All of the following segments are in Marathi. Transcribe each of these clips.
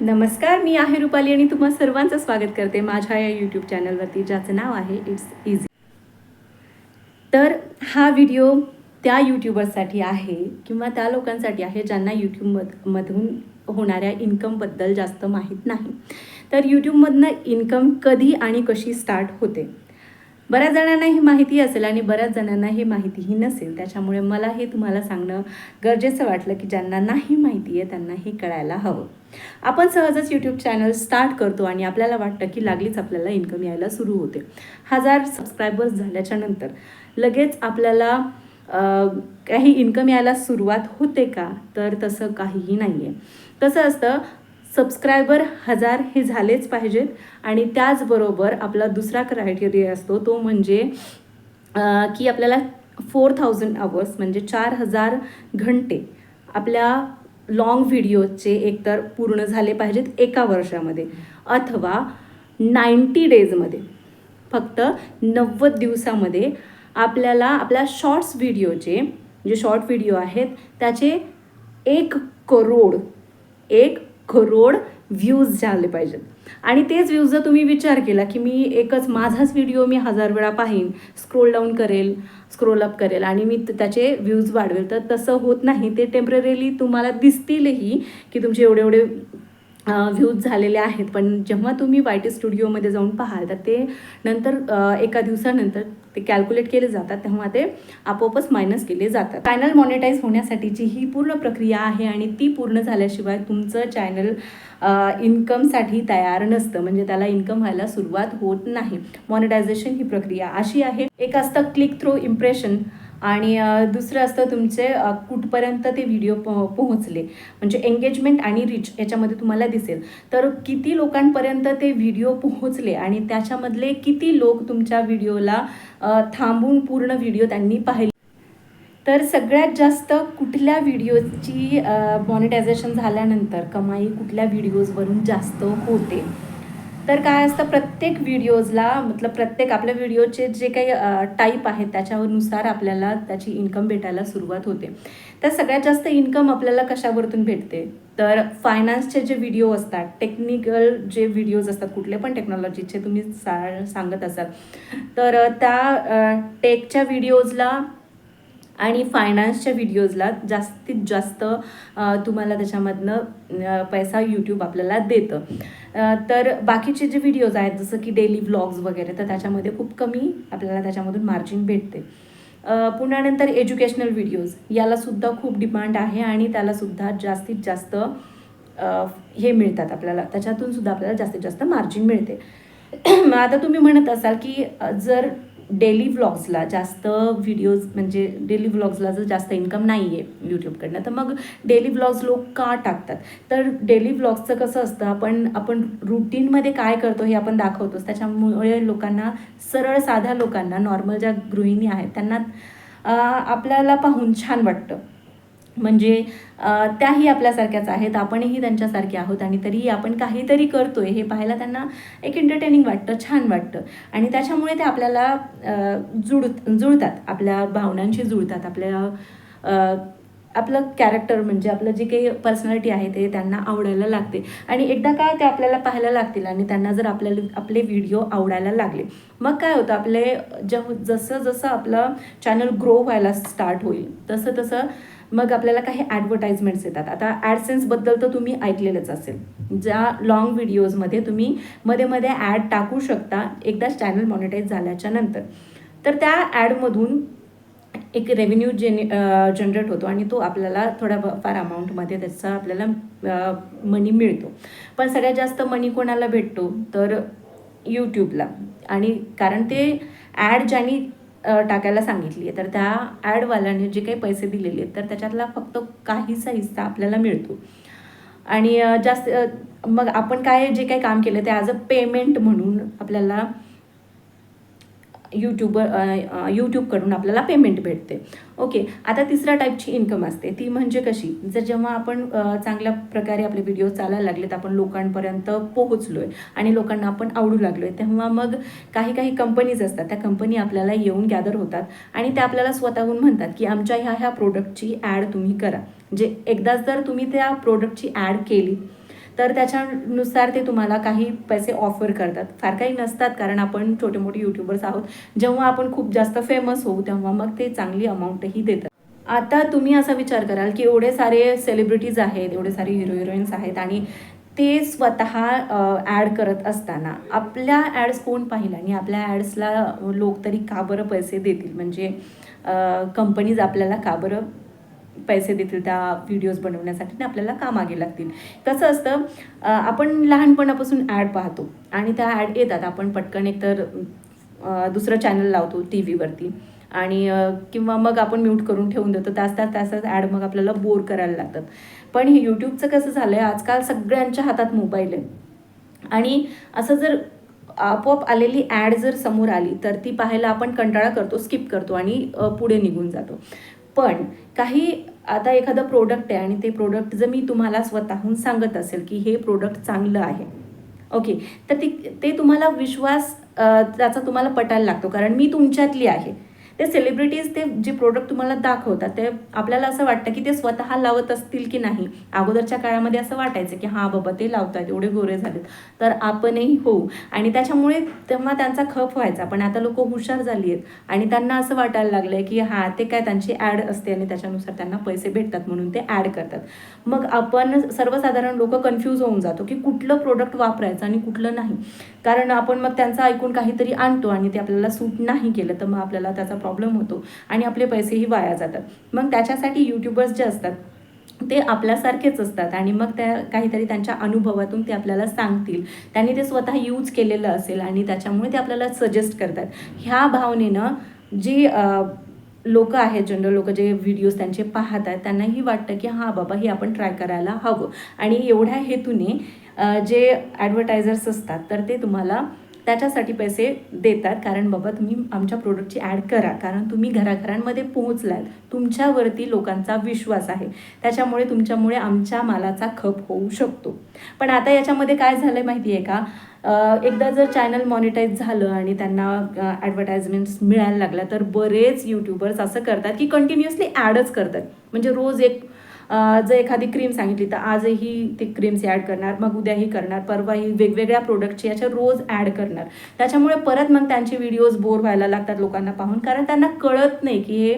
नमस्कार मी आहे रुपाली आणि तुम्हा सर्वांचं स्वागत करते माझ्या या यूट्यूब चॅनलवरती ज्याचं नाव आहे इट्स इझी तर हा व्हिडिओ त्या यूट्यूबर्ससाठी आहे किंवा त्या लोकांसाठी आहे ज्यांना यूट्यूबमध मधून होणाऱ्या इन्कमबद्दल जास्त माहीत नाही. तर यूट्यूबमधनं इन्कम कधी आणि कशी स्टार्ट होते? बऱ्याच जणांना ही माहिती असेल आणि बऱ्याच जणांना ही माहितीही नसेल. त्याच्यामुळे मला हे तुम्हाला सांगणं गरजेचं वाटलं की ज्यांना नाही माहिती आहे त्यांना हे कळायला हवं. आपण सहजच यूट्यूब चॅनल स्टार्ट करतो आणि आपल्याला वाटतं की लागलीच आपल्याला इन्कम यायला सुरू होते. हजार सबस्क्रायबर्स झाल्याच्यानंतर लगेच आपल्याला काही इन्कम यायला सुरुवात होते का? तर तसं काहीही नाही आहे कसं असतं सबस्क्रायबर हजार हे झालेच पाहिजेत. आणि त्याचबरोबर आपला दुसरा क्रायटेरिया असतो तो म्हणजे की आपल्याला फोर थाउजंड आवर्स म्हणजे चार हजार घंटे आपल्या लाँग व्हिडिओचे एकतर पूर्ण झाले पाहिजेत एका वर्षामध्ये. अथवा नाईंटी डेजमध्ये फक्त नव्वद दिवसामध्ये आपल्याला आपल्या शॉर्ट्स व्हिडिओचे जे शॉर्ट व्हिडिओ आहेत त्याचे एक करोड एक करोड व्ह्यूज झाले पाहिजेत. आणि तेच व्ह्यूज जर तुम्ही विचार केला की मी एकच माझाच व्हिडिओ मी हजार वेळा पाहीन स्क्रोल डाऊन करेल स्क्रोल अप करेल आणि मी त- त्याचे व्ह्यूज वाढवेल तर तसं होत नाही. ते टेम्पररीली तुम्हाला दिसतीलही की तुमचे एवढे एवढे व्ह्यूज झालेले आहेत. पण जेव्हा तुम्ही वाय टी स्टुडिओमध्ये जाऊन पाहाल तर ते नंतर एका दिवसानंतर ते कॅल्क्युलेट केले जातात तेव्हा ते आपोआपच मायनस केले जातात. चॅनल मॉनिटाईज होण्यासाठीची ही पूर्ण प्रक्रिया आहे आणि ती पूर्ण झाल्याशिवाय तुमचं चॅनल इन्कमसाठी तयार नसतं. म्हणजे त्याला इन्कम व्हायला सुरुवात होत नाही. मॉनिटायझेशन ही प्रक्रिया अशी आहे. एक असतं क्लिक थ्रू इम्प्रेशन आणि दुसरं असतं तुमचे कुठपर्यंत ते व्हिडिओ पो पोहोचले. म्हणजे एंगेजमेंट आणि रीच याच्यामध्ये तुम्हाला दिसेल. तर किती लोकांपर्यंत ते व्हिडिओ पोहोचले आणि त्याच्यामधले किती लोक तुमच्या व्हिडिओला थांबून पूर्ण व्हिडिओ त्यांनी पाहिले? तर सगळ्यात जास्त कुठल्या व्हिडिओची मॉनिटायझेशन झाल्यानंतर कमाई कुठल्या व्हिडिओजवरून जास्त होते? तर काय असतं प्रत्येक व्हिडिओजला मतलब प्रत्येक आपल्या व्हिडिओचे जे काही टाईप आहेत त्याच्यानुसार आपल्याला त्याची इन्कम भेटायला सुरुवात होते. तर सगळ्यात जास्त इन्कम आपल्याला कशावरतून भेटते? तर फायनान्सचे जे व्हिडिओ असतात टेक्निकल जे व्हिडिओज असतात कुठले पण टेक्नॉलॉजीचे तुम्ही सा सांगत असाल. तर त्या टेकच्या व्हिडिओजला आणि फायनान्सच्या व्हिडिओजला जास्तीत जास्त तुम्हाला त्याच्यामधनं पैसा यूट्यूब आपल्याला देतं. तर बाकीचे जे व्हिडिओज आहेत जसं की डेली व्लॉग्स वगैरे तर त्याच्यामध्ये खूप कमी आपल्याला त्याच्यामधून मार्जिन भेटते. पुन्हा नंतर एज्युकेशनल व्हिडिओज यालासुद्धा खूप डिमांड आहे आणि त्यालासुद्धा जास्तीत जास्त हे मिळतात आपल्याला. त्याच्यातून सुद्धा आपल्याला जास्तीत जास्त मार्जिन मिळते. मग आता तुम्ही म्हणत असाल की जर डेली व्लॉग्सला जास्त व्हिडिओज म्हणजे डेली व्लॉग्सला जर जास्त इन्कम नाही आहे यूट्यूबकडनं तर मग डेली व्लॉग्स लोक का टाकतात? तर डेली व्लॉग्सचं कसं असतं आपण आपण रुटीनमध्ये काय करतो हे आपण दाखवतोच. त्याच्यामुळे लोकांना सरळ साध्या लोकांना नॉर्मल ज्या गृहिणी आहेत त्यांना आपल्याला पाहून छान वाटतं. म्हणजे त्याही आपल्यासारख्याच आहेत आपणही त्यांच्यासारखे आहोत आणि तरीही आपण काहीतरी करतो आहे हे पाहायला त्यांना एक एंटरटेनिंग वाटतं छान वाटतं. आणि त्याच्यामुळे ते आपल्याला जुड जुळतात आपल्या भावनांशी जुळतात आपल्या आपलं कॅरेक्टर म्हणजे आपलं जे काही पर्सनॅलिटी आहे ते त्यांना आवडायला लागते. आणि एकदा काय ते आपल्याला पाहायला लागतील आणि त्यांना जर आपल्याला आपले व्हिडिओ आवडायला लागले मग काय होतं आपले ज जसं जसं आपलं चॅनल ग्रो व्हायला स्टार्ट होईल तसं तसं मग आपल्याला काही ॲडव्हर्टाईजमेंट्स येतात. आता ॲडसेन्सबद्दल तर तुम्ही ऐकलेलंच असेल. ज्या लॉंग व्हिडिओजमध्ये तुम्ही मध्ये मध्ये ॲड टाकू शकता एकदा चॅनल मॉनिटाईज झाल्याच्यानंतर. तर त्या ॲडमधून एक रेव्हेन्यू जेने जनरेट होतो आणि तो आपल्याला थोड्या फार अमाऊंटमध्ये त्याचा आपल्याला मनी मिळतो. पण सगळ्यात जास्त मनी कोणाला भेटतो? तर यूट्यूबला आणि कारण ते ॲड ज्यांनी टाकायला सांगितली आहे तर त्या ॲडवाल्याने जे काही पैसे दिलेले आहेत तर त्याच्यातला फक्त काहीसा हिस्सा आपल्याला मिळतो. आणि जास्त मग आपण काय जे काही काम केलं ते ॲज अ पेमेंट म्हणून आपल्याला यूट्यूबवर यूट्यूबकडून आपल्याला पेमेंट भेटते. ओके आता तिसऱ्या टाईपची इन्कम असते. ती म्हणजे कशी? जर जेव्हा आपण चांगल्या प्रकारे आपले व्हिडिओ चालायला लागलेत आपण लोकांपर्यंत पोहोचलो आहे आणि लोकांना आपण आवडू लागलो आहे तेव्हा मग काही काही कंपनीज असतात. त्या कंपनी आपल्याला येऊन गॅदर होतात आणि त्या आपल्याला स्वतःहून म्हणतात की आमच्या ह्या ह्या प्रोडक्टची ॲड तुम्ही करा. जे एकदाच जर तुम्ही त्या प्रोडक्टची ॲड केली तर त्याच्यानुसार ते तुम्हाला काही पैसे ऑफर करतात. फार काही नसतात कारण आपण छोटे मोठे यूट्यूबर्स आहोत. जेव्हा आपण खूप जास्त फेमस होऊ तेव्हा मग ते चांगली अमाऊंटही देतात. आता तुम्ही असा विचार कराल की एवढे सारे सेलिब्रिटीज आहेत एवढे सारे हिरो हिरोईन्स आहेत आणि ते स्वतः ॲड करत असताना आपल्या ॲड्स कोण पाहिला? आणि आपल्या ॲड्सला लोक तरी का बरं पैसे देतील? म्हणजे कंपनीज आपल्याला का बरं पैसे देतील त्या व्हिडिओज बनवण्यासाठी ना आपल्याला कामागे लागतील. कसं असतं आपण लहानपणापासून ॲड पाहतो आणि त्या ॲड येतात. आपण पटकन एकतर दुसरं चॅनल लावतो टी व्हीवरती आणि किंवा मग आपण म्यूट करून ठेवून देतो. तास तास तास ॲड मग आपल्याला बोर करायला लागतात. पण हे यूट्यूबचं कसं झालं आहे आजकाल सगळ्यांच्या हातात मोबाईल आहे. आणि असं जर आपोआप आलेली ॲड जर समोर आली तर ती पाहायला आपण कंटाळा करतो स्किप करतो आणि पुढे निघून जातो. पण काही आता एखादं प्रोडक्ट आहे आणि ते प्रोडक्ट जर मी तुम्हाला स्वतःहून सांगत असेल की हे प्रोडक्ट चांगलं आहे. ओके तर ती ते तुम्हाला विश्वास त्याचा तुम्हाला पटायला लागतो. कारण मी तुमच्यातली आहे. ते सेलिब्रिटीज ते जे प्रोडक्ट तुम्हाला दाखवतात ते आपल्याला असं वाटतं की ते स्वतः लावत असतील की नाही? अगोदरच्या काळामध्ये असं वाटायचं की हां बाबा ते लावतात एवढे गोरे झालेत. तर आपणही होऊ आणि त्याच्यामुळे तेव्हा त्यांचा खप व्हायचा. पण आता लोक हुशार झाली आहेत आणि त्यांना असं वाटायला लागलं आहे की हां ते काय त्यांची ॲड असते आणि त्याच्यानुसार त्यांना पैसे भेटतात म्हणून ते ॲड करतात. मग आपण सर्वसाधारण लोक कन्फ्यूज होऊन जातो की कुठलं प्रोडक्ट वापरायचं आणि कुठलं नाही. कारण आपण मग त्यांचं ऐकून काहीतरी आणतो आणि ते आपल्याला सूट नाही केलं तर मग आपल्याला त्याचा प्रॉब्लेम होतो आणि आपले पैसेही वाया जातात. मग त्याच्यासाठी यूट्यूबर्स जे असतात ते आपल्यासारखेच असतात आणि मग त्या काहीतरी त्यांच्या अनुभवातून ते आपल्याला सांगतील. त्यांनी ते स्वतः यूज केलेलं असेल आणि त्याच्यामुळे ते आपल्याला सजेस्ट करतात. ह्या भावनेनं जे लोक आहेत जनरल लोक जे व्हिडिओज त्यांचे पाहत आहेत त्यांनाही वाटतं की हां बाबा हे आपण ट्राय करायला हवं. आणि एवढ्या हेतूने जे ॲडव्हर्टायझर्स असतात तर ते तुम्हाला त्याच्यासाठी पैसे देतात. कारण बाबा तुम्ही आमच्या प्रोडक्टची ॲड करा. कारण तुम्ही घराघरांमध्ये पोहोचलात. तुमच्यावरती लोकांचा विश्वास आहे. त्याच्यामुळे तुमच्यामुळे आमच्या मालाचा खप होऊ शकतो. पण आता याच्यामध्ये काय झालं आहे माहिती आहे का एकदा जर चॅनल मॉनिटाईज झालं आणि त्यांना ॲडव्हर्टाईजमेंट्स मिळायला लागल्या तर बरेच यूट्यूबर्स असं करतात की कंटिन्युअसली ॲडच करतात. म्हणजे रोज एक जर एखादी क्रीम सांगितली तर आजही ती क्रीम्स ॲड करणार मग उद्याही करणार परवाही वेगवेगळ्या प्रोडक्टची याच्या रोज ॲड करणार. त्याच्यामुळे परत मग त्यांचे व्हिडिओज बोर व्हायला लागतात लोकांना पाहून कारण त्यांना कळत नाही की हे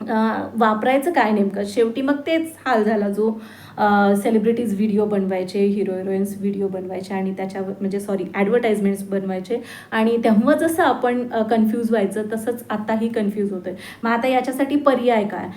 वापरायचं काय नेमकं? शेवटी मग तेच हाल झाला जो सेलिब्रिटीज व्हिडिओ बनवायचे हिरो हिरोईन्स व्हिडिओ बनवायचे आणि त्याच्यावर म्हणजे सॉरी ॲडव्हर्टाइजमेंट्स बनवायचे. आणि तेव्हा जसं आपण कन्फ्यूज व्हायचं तसंच आताही कन्फ्यूज होतं मग आता याच्यासाठी पर्याय काय?